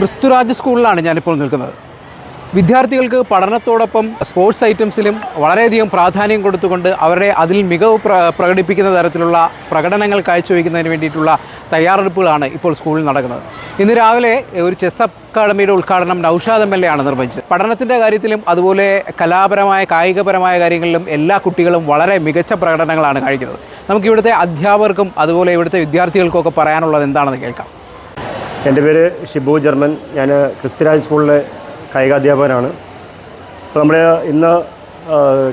ക്രിസ്തുരാജ് സ്കൂളിലാണ് ഞാനിപ്പോൾ നിൽക്കുന്നത്. വിദ്യാർത്ഥികൾക്ക് പഠനത്തോടൊപ്പം സ്പോർട്സ് ഐറ്റംസിലും വളരെയധികം പ്രാധാന്യം കൊടുത്തുകൊണ്ട് അവരുടെ അതിൽ മികവ് പ്ര പ്രകടിപ്പിക്കുന്ന തരത്തിലുള്ള പ്രകടനങ്ങൾ കാഴ്ചവെക്കുന്നതിന് വേണ്ടിയിട്ടുള്ള തയ്യാറെടുപ്പുകളാണ് ഇപ്പോൾ സ്കൂളിൽ നടക്കുന്നത്. ഇന്ന് രാവിലെ ഒരു ചെസ് അക്കാഡമിയുടെ ഉദ്ഘാടനം നൌഷാദ് എം എൽ എ ആണ് നിർവഹിച്ചത്. പഠനത്തിന്റെ കാര്യത്തിലും അതുപോലെ കലാപരമായ കായികപരമായ കാര്യങ്ങളിലും എല്ലാ കുട്ടികളും വളരെ മികച്ച പ്രകടനങ്ങളാണ് കാണിക്കുന്നത് നമുക്ക് ഇവിടുത്തെ അധ്യാപകർക്കും അതുപോലെ ഇവിടുത്തെ വിദ്യാർത്ഥികൾക്കും ഒക്കെ പറയാനുള്ളത് എന്താണെന്ന് കേൾക്കാം. എന്റെ പേര് ഷിബു ജർമ്മൻ. ഞാൻ ക്രിസ്ത്യരാജ് സ്കൂളിലെ കായികാധ്യാപകനാണ്. അപ്പോൾ നമ്മൾ ഇന്ന്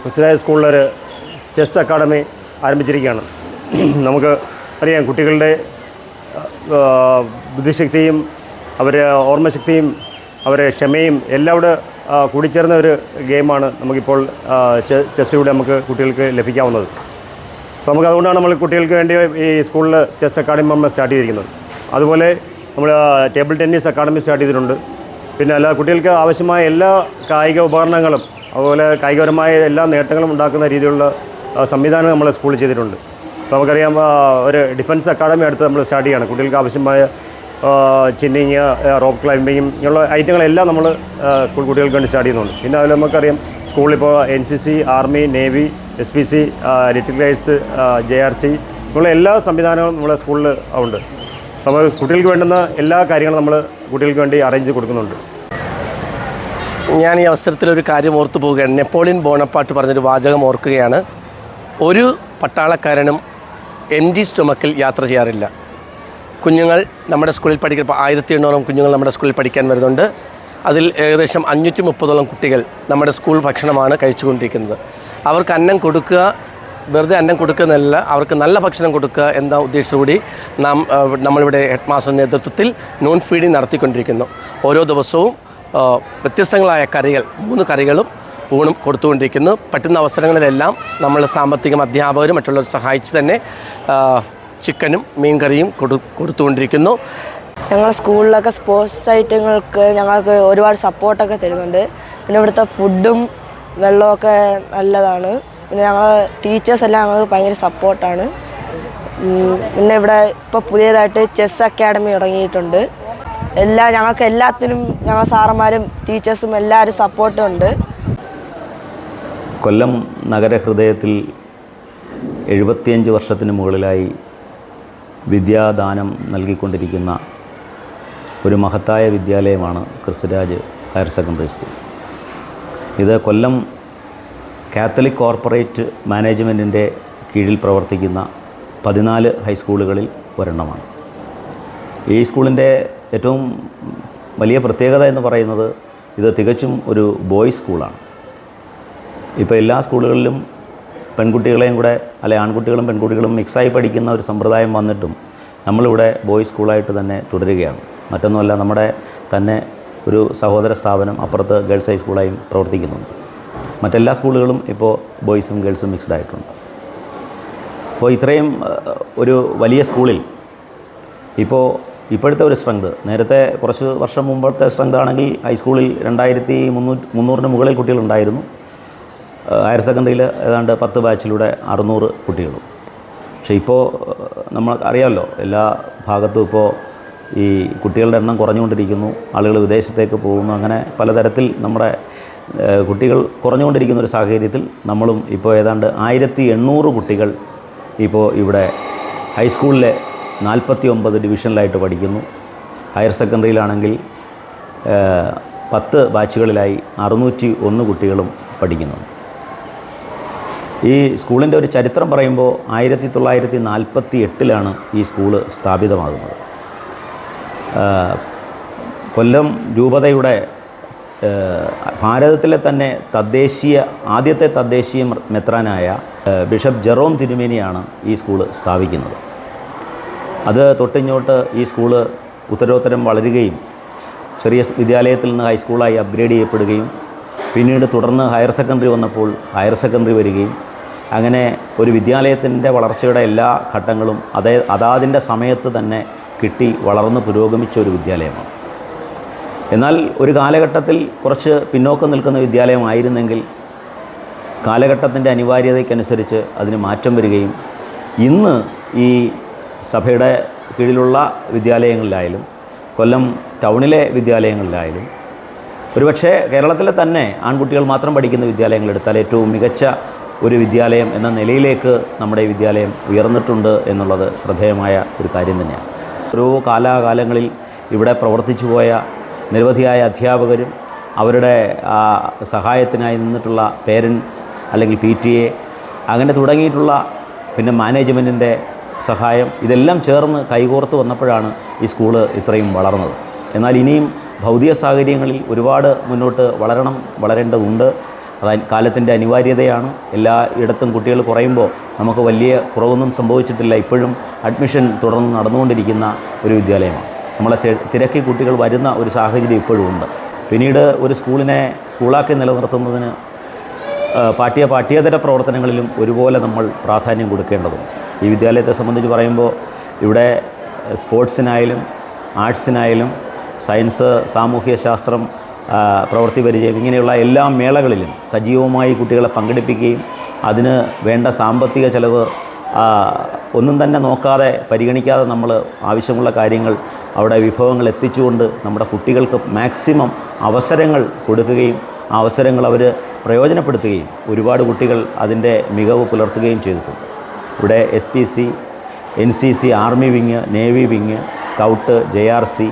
ക്രിസ്ത്യരാജ് സ്കൂളിലൊരു ചെസ് അക്കാഡമി ആരംഭിച്ചിരിക്കുകയാണ്. നമുക്ക് അറിയാം കുട്ടികളുടെ ബുദ്ധിശക്തിയും അവരെ ഓർമ്മശക്തിയും അവരെ ക്ഷമയും എല്ലാം കൂടെ കൂടിച്ചേർന്ന ഒരു ഗെയിമാണ് നമുക്കിപ്പോൾ ചെസ്സിലൂടെ നമുക്ക് കുട്ടികൾക്ക് ലഭിക്കാവുന്നത്. അപ്പോൾ നമുക്ക് അതുകൊണ്ടാണ് നമ്മൾ കുട്ടികൾക്ക് വേണ്ടി ഈ സ്കൂളിൽ ചെസ് അക്കാഡമി നമ്മൾ സ്റ്റാർട്ട് ചെയ്തിരിക്കുന്നത്. അതുപോലെ നമ്മൾ ടേബിൾ ടെന്നീസ് അക്കാഡമി സ്റ്റാർട്ട് ചെയ്തിട്ടുണ്ട്. പിന്നെ അല്ല കുട്ടികൾക്ക് ആവശ്യമായ എല്ലാ കായിക ഉപകരണങ്ങളും അതുപോലെ കായികപരമായ എല്ലാ നേട്ടങ്ങളും ഉണ്ടാക്കുന്ന രീതിയിലുള്ള സംവിധാനം നമ്മൾ സ്കൂളിൽ ചെയ്തിട്ടുണ്ട്. അപ്പോൾ നമുക്കറിയാം ഒരു ഡിഫൻസ് അക്കാഡമി അടുത്ത് നമ്മൾ സ്റ്റാർട്ട് ചെയ്യണം. കുട്ടികൾക്ക് ആവശ്യമായ ചിന്നിങ് റോപ്പ് ക്ലൈമ്പിങ്ങും ഇങ്ങനെയുള്ള ഐറ്റങ്ങളെല്ലാം നമ്മൾ സ്കൂൾ കുട്ടികൾക്ക് വേണ്ടി സ്റ്റാർട്ട് ചെയ്യുന്നുണ്ട്. പിന്നെ അതിൽ നമുക്കറിയാം സ്കൂളിലിപ്പോൾ N C C army navy S P C little guides J R C ഇങ്ങനെയുള്ള എല്ലാ സംവിധാനങ്ങളും നമ്മുടെ സ്കൂളിൽ ഉണ്ട്. നമ്മൾ കുട്ടികൾക്ക് വേണ്ടുന്ന എല്ലാ കാര്യങ്ങളും നമ്മൾ കുട്ടികൾക്ക് വേണ്ടി അറേഞ്ച് കൊടുക്കുന്നുണ്ട്. ഞാൻ ഈ അവസരത്തിൽ ഒരു കാര്യം ഓർത്തു പോവുകയാണ്. നെപ്പോളിയൻ ബോണപ്പാട്ട് പറഞ്ഞൊരു വാചകം ഓർക്കുകയാണ്. ഒരു പട്ടാളക്കാരനും എം ഡി സ്റ്റൊമക്കിൽ യാത്ര ചെയ്യാറില്ല. കുഞ്ഞുങ്ങൾ നമ്മുടെ സ്കൂളിൽ പഠിക്കുന്ന ആയിരത്തി എണ്ണൂറോളം കുഞ്ഞുങ്ങൾ നമ്മുടെ സ്കൂളിൽ പഠിക്കാൻ വരുന്നുണ്ട്. അതിൽ ഏകദേശം അഞ്ഞൂറ്റി മുപ്പതോളം കുട്ടികൾ നമ്മുടെ സ്കൂൾ ഭക്ഷണമാണ് കഴിച്ചുകൊണ്ടിരിക്കുന്നത്. അവർക്ക് അന്നം കൊടുക്കുക വെറുതെ അന്നം കൊടുക്കുന്നതല്ല അവർക്ക് നല്ല ഭക്ഷണം കൊടുക്കുക എന്ന ഉദ്ദേശത്തോടുകൂടി നാം നമ്മളിവിടെ ഹെഡ് മാസ്റ്റർ നേതൃത്വത്തിൽ നോൺ ഫീഡിങ് നടത്തിക്കൊണ്ടിരിക്കുന്നു. ഓരോ ദിവസവും വ്യത്യസ്തങ്ങളായ കറികൾ മൂന്ന് കറികളും ഊണും കൊടുത്തുകൊണ്ടിരിക്കുന്നു. പറ്റുന്ന അവസരങ്ങളിലെല്ലാം നമ്മൾ സാമ്പത്തികം അധ്യാപകരും മറ്റുള്ളവർ സഹായിച്ച് തന്നെ ചിക്കനും ചിക്കനും മീൻകറിയും കൊടു കൊടുത്തുകൊണ്ടിരിക്കുന്നു. ഞങ്ങൾ സ്കൂളിലൊക്കെ സ്പോർട്സ് ഐറ്റങ്ങൾക്ക് ഞങ്ങൾക്ക് ഒരുപാട് സപ്പോർട്ടൊക്കെ തരുന്നുണ്ട്. പിന്നെ ഇവിടുത്തെ ഫുഡും വെള്ളമൊക്കെ നല്ലതാണ്. പിന്നെ ഞങ്ങൾ ടീച്ചേഴ്സ് എല്ലാം ഞങ്ങൾക്ക് ഭയങ്കര സപ്പോർട്ടാണ് പിന്നെ ഇവിടെ ഇപ്പോൾ പുതിയതായിട്ട് ചെസ് അക്കാഡമി തുടങ്ങിയിട്ടുണ്ട്. എല്ലാ ഞങ്ങൾക്ക് എല്ലാത്തിനും ഞങ്ങൾ സാറന്മാരും ടീച്ചേഴ്സും എല്ലാവരും സപ്പോർട്ടുണ്ട് കൊല്ലം നഗരഹൃദയത്തിൽ എഴുപത്തിയഞ്ച് വർഷത്തിന് മുകളിലായി വിദ്യാദാനം നൽകിക്കൊണ്ടിരിക്കുന്ന ഒരു മഹത്തായ വിദ്യാലയമാണ് ക്രിസ്തുരാജ് ഹയർ സെക്കൻഡറി സ്കൂൾ. ഇത് കൊല്ലം കാത്തലിക് കോർപ്പറേറ്റ് മാനേജ്മെന്റിന്റെ കീഴിൽ പ്രവർത്തിക്കുന്ന പതിനാല് ഹൈസ്കൂളുകളിൽ ഒരെണ്ണമാണ്. ഈ സ്കൂളിന്റെ ഏറ്റവും വലിയ പ്രത്യേകത എന്ന് പറയുന്നത് ഇത് തികച്ചും ഒരു ബോയ്സ് സ്കൂളാണ്. ഇപ്പോൾ എല്ലാ സ്കൂളുകളിലും പെൺകുട്ടികളെയും കൂടെ അല്ലെ ആൺകുട്ടികളും പെൺകുട്ടികളും മിക്സായി പഠിക്കുന്ന ഒരു സമ്പ്രദായം വന്നിട്ടും നമ്മളിവിടെ ബോയ്സ് സ്കൂളായിട്ട് തന്നെ തുടരുകയാണ്. മറ്റൊന്നുമല്ല നമ്മുടെ തന്നെ ഒരു സഹോദര സ്ഥാപനം അപ്പുറത്ത് ഗേൾസ് ഹൈസ്കൂളായും പ്രവർത്തിക്കുന്നുണ്ട്. മറ്റെല്ലാ സ്കൂളുകളും ഇപ്പോൾ ബോയ്സും ഗേൾസും മിക്സ്ഡ് ആയിട്ടുണ്ട്. അപ്പോൾ ഇത്രയും ഒരു വലിയ സ്കൂളിൽ ഇപ്പോൾ ഇപ്പോഴത്തെ ഒരു സ്ട്രെങ്ത് നേരത്തെ കുറച്ച് വർഷം മുമ്പത്തെ സ്ട്രെങ്ത് ആണെങ്കിൽ ഹൈസ്കൂളിൽ രണ്ടായിരത്തി മുന്നൂറ്റി മുന്നൂറിന് മുകളിൽ കുട്ടികളുണ്ടായിരുന്നു ഹയർ സെക്കൻഡറിയിൽ ഏതാണ്ട് പത്ത് ബാച്ചിലൂടെ അറുന്നൂറ് കുട്ടികളും. പക്ഷേ ഇപ്പോൾ നമ്മൾ അറിയാമല്ലോ എല്ലാ ഭാഗത്തും ഇപ്പോൾ ഈ കുട്ടികളുടെ എണ്ണം കുറഞ്ഞുകൊണ്ടിരിക്കുന്നു. ആളുകൾ വിദേശത്തേക്ക് പോകുന്നു. അങ്ങനെ പലതരത്തിൽ നമ്മുടെ കുട്ടികൾ കുറഞ്ഞുകൊണ്ടിരിക്കുന്ന ഒരു സാഹചര്യത്തിൽ നമ്മളും ഇപ്പോൾ ഏതാണ്ട് ആയിരത്തി എണ്ണൂറ് കുട്ടികൾ ഇപ്പോൾ ഇവിടെ ഹൈസ്കൂളിലെ നാൽപ്പത്തി ഒമ്പത് ഡിവിഷനിലായിട്ട് പഠിക്കുന്നു. ഹയർ സെക്കൻഡറിയിലാണെങ്കിൽ പത്ത് ബാച്ചുകളിലായി അറുന്നൂറ്റി ഒന്ന് കുട്ടികളും പഠിക്കുന്നുണ്ട് ഈ സ്കൂളിന്റെ ഒരു ചരിത്രം പറയുമ്പോൾ ആയിരത്തി തൊള്ളായിരത്തി നാൽപ്പത്തി എട്ടിലാണ് ഈ സ്കൂൾ സ്ഥാപിതമാകുന്നത്. കൊല്ലം രൂപതയുടെ ഭാരതത്തിലെ തന്നെ തദ്ദേശീയ ആദ്യത്തെ തദ്ദേശീയ മെത്രാനായ ബിഷപ്പ് ജെറോം തിരുമേനിയാണ് ഈ സ്കൂൾ സ്ഥാപിക്കുന്നത്. അത് തൊട്ടിങ്ങോട്ട് ഈ സ്കൂൾ ഉത്തരോത്തരം വളരുകയും ചെറിയ വിദ്യാലയത്തിൽ നിന്ന് ഹൈസ്കൂളായി അപ്ഗ്രേഡ് ചെയ്യപ്പെടുകയും പിന്നീട് തുടർന്ന് ഹയർ സെക്കൻഡറി വന്നപ്പോൾ ഹയർ സെക്കൻഡറി വരികയും അങ്ങനെ ഒരു വിദ്യാലയത്തിന്റെ വളർച്ചയുടെ എല്ലാ ഘട്ടങ്ങളും അതേ അതാതിന്റെ സമയത്ത് തന്നെ കിട്ടി വളർന്ന് പുരോഗമിച്ച ഒരു വിദ്യാലയമാണ്. എന്നാൽ ഒരു കാലഘട്ടത്തിൽ കുറച്ച് പിന്നോക്കം നിൽക്കുന്ന വിദ്യാലയമായിരുന്നെങ്കിൽ കാലഘട്ടത്തിന്റെ അനിവാര്യതയ്ക്കനുസരിച്ച് അതിന് മാറ്റം വരികയും ഇന്ന് ഈ സഭയുടെ കീഴിലുള്ള വിദ്യാലയങ്ങളിലായാലും കൊല്ലം ടൗണിലെ വിദ്യാലയങ്ങളിലായാലും ഒരുപക്ഷേ കേരളത്തിലെ തന്നെ ആൺകുട്ടികൾ മാത്രം പഠിക്കുന്ന വിദ്യാലയങ്ങൾ എടുത്താൽ ഏറ്റവും മികച്ച ഒരു വിദ്യാലയം എന്ന നിലയിലേക്ക് നമ്മുടെ വിദ്യാലയം ഉയർന്നിട്ടുണ്ട് എന്നുള്ളത് ശ്രദ്ധേയമായ ഒരു കാര്യം തന്നെയാണ്. ഓരോ കാലാകാലങ്ങളിൽ ഇവിടെ പ്രവർത്തിച്ചു പോയ നിരവധിയായ അധ്യാപകരും അവരുടെ സഹായത്തിനായി നിന്നിട്ടുള്ള പേരൻസ് അല്ലെങ്കിൽ പി ടി എ അങ്ങനെ തുടങ്ങിയിട്ടുള്ള പിന്നെ മാനേജ്മെന്റിന്റെ സഹായം ഇതെല്ലാം ചേർന്ന് കൈകോർത്ത് വന്നപ്പോഴാണ് ഈ സ്കൂൾ ഇത്രയും വളർന്നത്. എന്നാൽ ഇനിയും ഭൗതിക സാഹചര്യങ്ങളിൽ ഒരുപാട് മുന്നോട്ട് വളരണം വളരേണ്ടതുണ്ട്. അത് കാലത്തിന്റെ അനിവാര്യതയാണ്. എല്ലാ ഇടത്തും കുട്ടികൾ കുറയുമ്പോൾ നമുക്ക് വലിയ കുറവൊന്നും സംഭവിച്ചിട്ടില്ല. ഇപ്പോഴും അഡ്മിഷൻ തുടർന്ന് നടന്നുകൊണ്ടിരിക്കുന്ന ഒരു വിദ്യാലയമാണ്. നമ്മളെ തിരക്കി കുട്ടികൾ വരുന്ന ഒരു സാഹചര്യം ഇപ്പോഴും ഉണ്ട്. പിന്നീട് ഒരു സ്കൂളിനെ സ്കൂളാക്കി നിലനിർത്തുന്നതിന് പാഠ്യ പാഠ്യേതര പ്രവർത്തനങ്ങളിലും ഒരുപോലെ നമ്മൾ പ്രാധാന്യം കൊടുക്കേണ്ടതുണ്ട്. ഈ വിദ്യാലയത്തെ സംബന്ധിച്ച് പറയുമ്പോൾ ഇവിടെ സ്പോർട്സിനായാലും ആർട്സിനായാലും സയൻസ് സാമൂഹ്യ ശാസ്ത്രം പ്രവൃത്തി പരിചയം ഇങ്ങനെയുള്ള എല്ലാ മേളകളിലും സജീവമായി കുട്ടികളെ പങ്കെടുപ്പിക്കുകയും അതിന് വേണ്ട സാമ്പത്തിക ചെലവ് ഒന്നും തന്നെ നോക്കാതെ പരിഗണിക്കാതെ നമ്മൾ ആവശ്യമുള്ള കാര്യങ്ങൾ അവിടെ വിഭവങ്ങൾ എത്തിച്ചുകൊണ്ട് നമ്മുടെ കുട്ടികൾക്ക് മാക്സിമം അവസരങ്ങൾ കൊടുക്കുകയും ആ അവസരങ്ങൾ അവർ പ്രയോജനപ്പെടുത്തുകയും ഒരുപാട് കുട്ടികൾ അതിന്റെ മികവ് പുലർത്തുകയും ചെയ്തിട്ടുണ്ട്. ഇവിടെ S P C N C C army wing navy wing scout J R C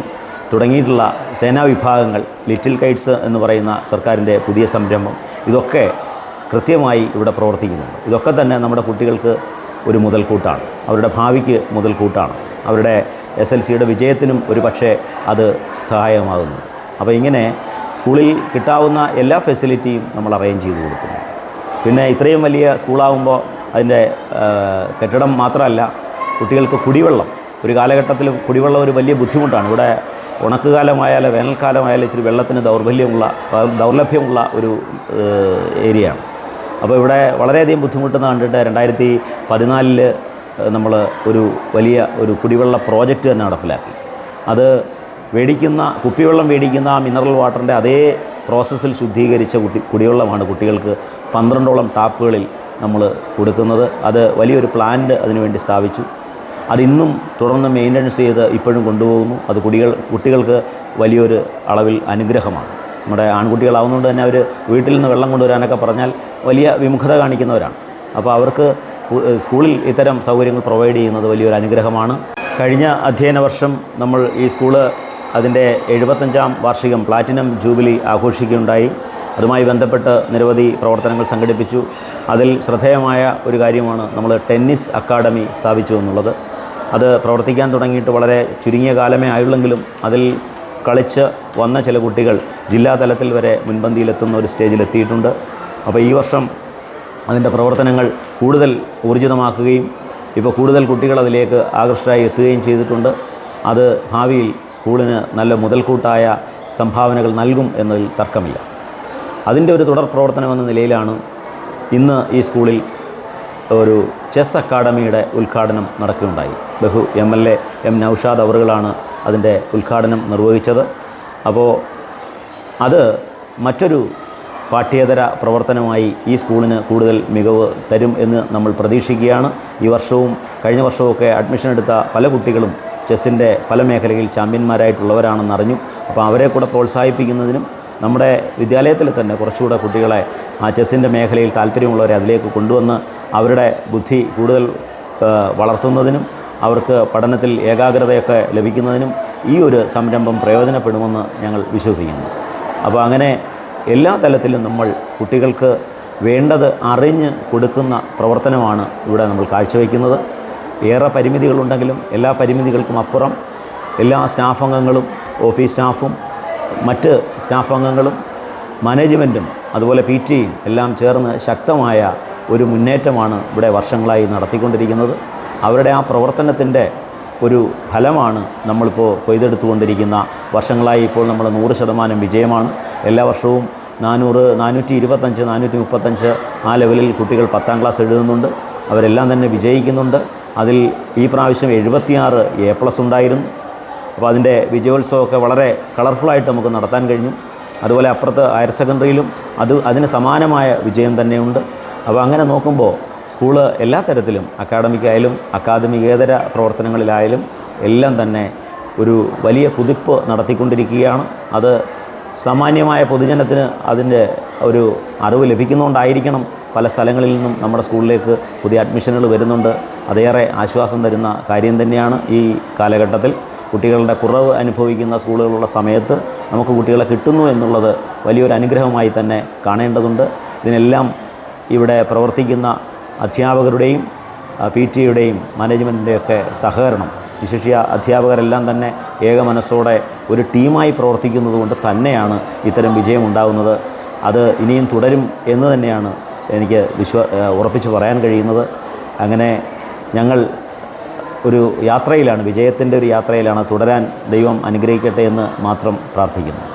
തുടങ്ങിയിട്ടുള്ള സേനാ വിഭാഗങ്ങൾ ലിറ്റിൽ കൈറ്റ്സ് എന്ന് പറയുന്ന സർക്കാരിന്റെ പുതിയ സംരംഭം ഇതൊക്കെ കൃത്യമായി ഇവിടെ പ്രവർത്തിക്കുന്നുണ്ട്. ഇതൊക്കെ തന്നെ നമ്മുടെ കുട്ടികൾക്ക് ഒരു മുതൽക്കൂട്ടാണ്. അവരുടെ ഭാവിക്ക് മുതൽക്കൂട്ടാണ്. അവരുടെ എസ് എൽ സിയുടെ വിജയത്തിനും ഒരു പക്ഷേ അത് സഹായകമാകുന്നു. അപ്പോൾ ഇങ്ങനെ സ്കൂളിൽ കിട്ടാവുന്ന എല്ലാ ഫെസിലിറ്റിയും നമ്മൾ അറേഞ്ച് ചെയ്ത് കൊടുക്കുന്നു. പിന്നെ ഇത്രയും വലിയ സ്കൂളാകുമ്പോൾ അതിന്റെ കെട്ടിടം മാത്രമല്ല കുട്ടികൾക്ക് കുടിവെള്ളം. ഒരു കാലഘട്ടത്തിൽ കുടിവെള്ളം ഒരു വലിയ ബുദ്ധിമുട്ടാണ്. ഇവിടെ ഉണക്കുകാലമായാലും വേനൽക്കാലമായാലും ഇച്ചിരി വെള്ളത്തിന് ദൗർബല്യമുള്ള ദൗർലഭ്യമുള്ള ഒരു ഏരിയയാണ്. അപ്പോൾ ഇവിടെ വളരെയധികം ബുദ്ധിമുട്ടെന്ന് കണ്ടിട്ട് രണ്ടായിരത്തി പതിനാലിൽ നമ്മൾ ഒരു വലിയ ഒരു കുടിവെള്ള പ്രോജക്റ്റ് തന്നെ നടപ്പിലാക്കി. അത് മേടിക്കുന്ന കുപ്പിവെള്ളം മേടിക്കുന്ന ആ മിനറൽ വാട്ടറിന്റെ അതേ പ്രോസസ്സിൽ ശുദ്ധീകരിച്ച കുട്ടി കുടിവെള്ളമാണ് കുട്ടികൾക്ക് പന്ത്രണ്ടോളം ടാപ്പുകളിൽ നമ്മൾ കൊടുക്കുന്നത്. അത് വലിയൊരു പ്ലാന്റ് അതിനുവേണ്ടി സ്ഥാപിച്ചു. അതിന്നും തുടർന്ന് മെയിന്റനൻസ് ചെയ്ത് ഇപ്പോഴും കൊണ്ടുപോകുന്നു. അത് കുടികൾ കുട്ടികൾക്ക് വലിയൊരു അളവിൽ അനുഗ്രഹമാണ്. നമ്മുടെ ആൺകുട്ടികളാവുന്നതുകൊണ്ട് തന്നെ അവർ വീട്ടിൽ നിന്ന് വെള്ളം കൊണ്ടുവരാനൊക്കെ പറഞ്ഞാൽ വലിയ വിമുഖത കാണിക്കുന്നവരാണ്. അപ്പോൾ അവർക്ക് സ്കൂളിൽ ഇത്തരം സൗകര്യങ്ങൾ പ്രൊവൈഡ് ചെയ്യുന്നത് വലിയൊരു അനുഗ്രഹമാണ്. കഴിഞ്ഞ അധ്യയന വർഷം നമ്മൾ ഈ സ്കൂൾ അതിന്റെ എഴുപത്തഞ്ചാം വാർഷികം പ്ലാറ്റിനം ജൂബിലി ആഘോഷിക്കുകയുണ്ടായി. അതുമായി ബന്ധപ്പെട്ട് നിരവധി പ്രവർത്തനങ്ങൾ സംഘടിപ്പിച്ചു. അതിൽ ശ്രദ്ധേയമായ ഒരു കാര്യമാണ് നമ്മൾ ടെന്നീസ് അക്കാഡമി സ്ഥാപിച്ചു എന്നുള്ളത്. അത് പ്രവർത്തിക്കാൻ തുടങ്ങിയിട്ട് വളരെ ചുരുങ്ങിയ കാലമേ ആയുള്ളെങ്കിലും അതിൽ കളിച്ച് വന്ന ചില കുട്ടികൾ ജില്ലാതലത്തിൽ വരെ മുൻപന്തിയിലെത്തുന്ന ഒരു സ്റ്റേജിലെത്തിയിട്ടുണ്ട്. അപ്പോൾ ഈ വർഷം അതിന്റെ പ്രവർത്തനങ്ങൾ കൂടുതൽ ഊർജിതമാക്കുകയും ഇപ്പോൾ കൂടുതൽ കുട്ടികൾ അതിലേക്ക് ആകർഷകരായി എത്തുകയും ചെയ്തിട്ടുണ്ട്. അത് ഭാവിയിൽ സ്കൂളിന് നല്ല മുതൽക്കൂട്ടായ സംഭാവനകൾ നൽകും എന്നതിൽ തർക്കമില്ല. അതിന്റെ ഒരു തുടർ പ്രവർത്തനം എന്ന നിലയിലാണ് ഇന്ന് ഈ സ്കൂളിൽ ഒരു ചെസ് അക്കാഡമിയുടെ ഉദ്ഘാടനം നടക്കുകയുണ്ടായി. ബഹു M L A M Naushad അവറുകളാണ് അതിന്റെ ഉദ്ഘാടനം നിർവഹിച്ചത്. അപ്പോൾ അത് മറ്റൊരു പാഠ്യേതര പ്രവർത്തനമായി ഈ സ്കൂളിന് കൂടുതൽ മികവ് തരും എന്ന് നമ്മൾ പ്രതീക്ഷിക്കുകയാണ്. ഈ വർഷവും കഴിഞ്ഞ വർഷവുമൊക്കെ അഡ്മിഷൻ എടുത്ത പല കുട്ടികളും ചെസ്സിന്റെ പല മേഖലയിൽ ചാമ്പ്യന്മാരായിട്ടുള്ളവരാണെന്ന് അറിഞ്ഞു. അപ്പോൾ അവരെ കൂടെ പ്രോത്സാഹിപ്പിക്കുന്നതിനും നമ്മുടെ വിദ്യാലയത്തിൽ തന്നെ കുറച്ചുകൂടെ കുട്ടികളെ ആ ചെസ്സിന്റെ മേഖലയിൽ താല്പര്യമുള്ളവരെ അതിലേക്ക് കൊണ്ടുവന്ന് അവരുടെ ബുദ്ധി കൂടുതൽ വളർത്തുന്നതിനും അവർക്ക് പഠനത്തിൽ ഏകാഗ്രതയൊക്കെ ലഭിക്കുന്നതിനും ഈ ഒരു സംരംഭം പ്രയോജനപ്പെടുമെന്ന് ഞങ്ങൾ വിശ്വസിക്കുന്നു. അപ്പോൾ അങ്ങനെ എല്ലാ തലത്തിലും നമ്മൾ കുട്ടികൾക്ക് വേണ്ടത് അറിഞ്ഞ് കൊടുക്കുന്ന പ്രവർത്തനമാണ് ഇവിടെ നമ്മൾ കാഴ്ചവെക്കുന്നത്. ഏറെ പരിമിതികളുണ്ടെങ്കിലും എല്ലാ പരിമിതികൾക്കും അപ്പുറം എല്ലാ സ്റ്റാഫ് അംഗങ്ങളും ഓഫീസ് സ്റ്റാഫും മറ്റ് സ്റ്റാഫ് അംഗങ്ങളും മാനേജ്മെന്റും അതുപോലെ പി ടിയും എല്ലാം ചേർന്ന് ശക്തമായ ഒരു മുന്നേറ്റമാണ് ഇവിടെ വർഷങ്ങളായി നടത്തിക്കൊണ്ടിരിക്കുന്നത്. അവരുടെ ആ പ്രവർത്തനത്തിന്റെ ഒരു ഫലമാണ് നമ്മളിപ്പോൾ കൊയ്തെടുത്തുകൊണ്ടിരിക്കുന്ന വർഷങ്ങളായി ഇപ്പോൾ നമ്മൾ നൂറ് ശതമാനം വിജയമാണ്. എല്ലാ വർഷവും നാനൂറ് നാനൂറ്റി ഇരുപത്തഞ്ച് നാനൂറ്റി മുപ്പത്തഞ്ച് ആ ലെവലിൽ കുട്ടികൾ പത്താം ക്ലാസ് എഴുതുന്നുണ്ട്. അവരെല്ലാം തന്നെ വിജയിക്കുന്നുണ്ട്. അതിൽ ഈ പ്രാവശ്യം എഴുപത്തിയാറ് എ പ്ലസ് ഉണ്ടായിരുന്നു. അപ്പോൾ അതിന്റെ വിജയോത്സവമൊക്കെ വളരെ കളർഫുള്ളായിട്ട് നമുക്ക് നടത്താൻ കഴിഞ്ഞു. അതുപോലെ അപ്പുറത്ത് ഹയർ സെക്കൻഡറിയിലും അത് അതിന് സമാനമായ വിജയം തന്നെയുണ്ട്. അപ്പോൾ അങ്ങനെ നോക്കുമ്പോൾ സ്കൂൾ എല്ലാ തരത്തിലും അക്കാഡമിക്കായാലും അക്കാദമികേതര പ്രവർത്തനങ്ങളിലായാലും എല്ലാം തന്നെ ഒരു വലിയ കുതിപ്പ് നടത്തിക്കൊണ്ടിരിക്കുകയാണ്. അത് സാമാന്യമായ പൊതുജനത്തിന് അതിന്റെ ഒരു അറിവ് ലഭിക്കുന്നുണ്ടായിരിക്കണം പല സ്ഥലങ്ങളിൽ നിന്നും നമ്മുടെ സ്കൂളിലേക്ക് പുതിയ അഡ്മിഷനുകൾ വരുന്നുണ്ട്. അതേറെ ആശ്വാസം തരുന്ന കാര്യം തന്നെയാണ് ഈ കാലഘട്ടത്തിൽ. കുട്ടികളുടെ കുറവ് അനുഭവിക്കുന്ന സ്കൂളുകളുള്ള സമയത്ത് നമുക്ക് കുട്ടികളെ കിട്ടുന്നു എന്നുള്ളത് വലിയൊരു അനുഗ്രഹമായി തന്നെ കാണേണ്ടതുണ്ട്. ഇതിനെല്ലാം ഇവിടെ പ്രവർത്തിക്കുന്ന അധ്യാപകരുടെയും പി ടി യുടെയും മാനേജ്മെന്റിന്റെയൊക്കെ സഹകരണം. വിശിഷ്യ അധ്യാപകരെല്ലാം തന്നെ ഏക മനസ്സോടെ ഒരു ടീമായി പ്രവർത്തിക്കുന്നത് കൊണ്ട് തന്നെയാണ് ഇത്തരം വിജയം ഉണ്ടാകുന്നത്. അത് ഇനിയും തുടരും എന്ന് തന്നെയാണ് എനിക്ക് വിശ്വ ഉറപ്പിച്ച് പറയാൻ കഴിയുന്നത്. അങ്ങനെ ഞങ്ങൾ ഒരു യാത്രയിലാണ് വിജയത്തിന്റെ ഒരു യാത്രയിലാണ് തുടരാൻ ദൈവം അനുഗ്രഹിക്കട്ടെ എന്ന് മാത്രം പ്രാർത്ഥിക്കുന്നു.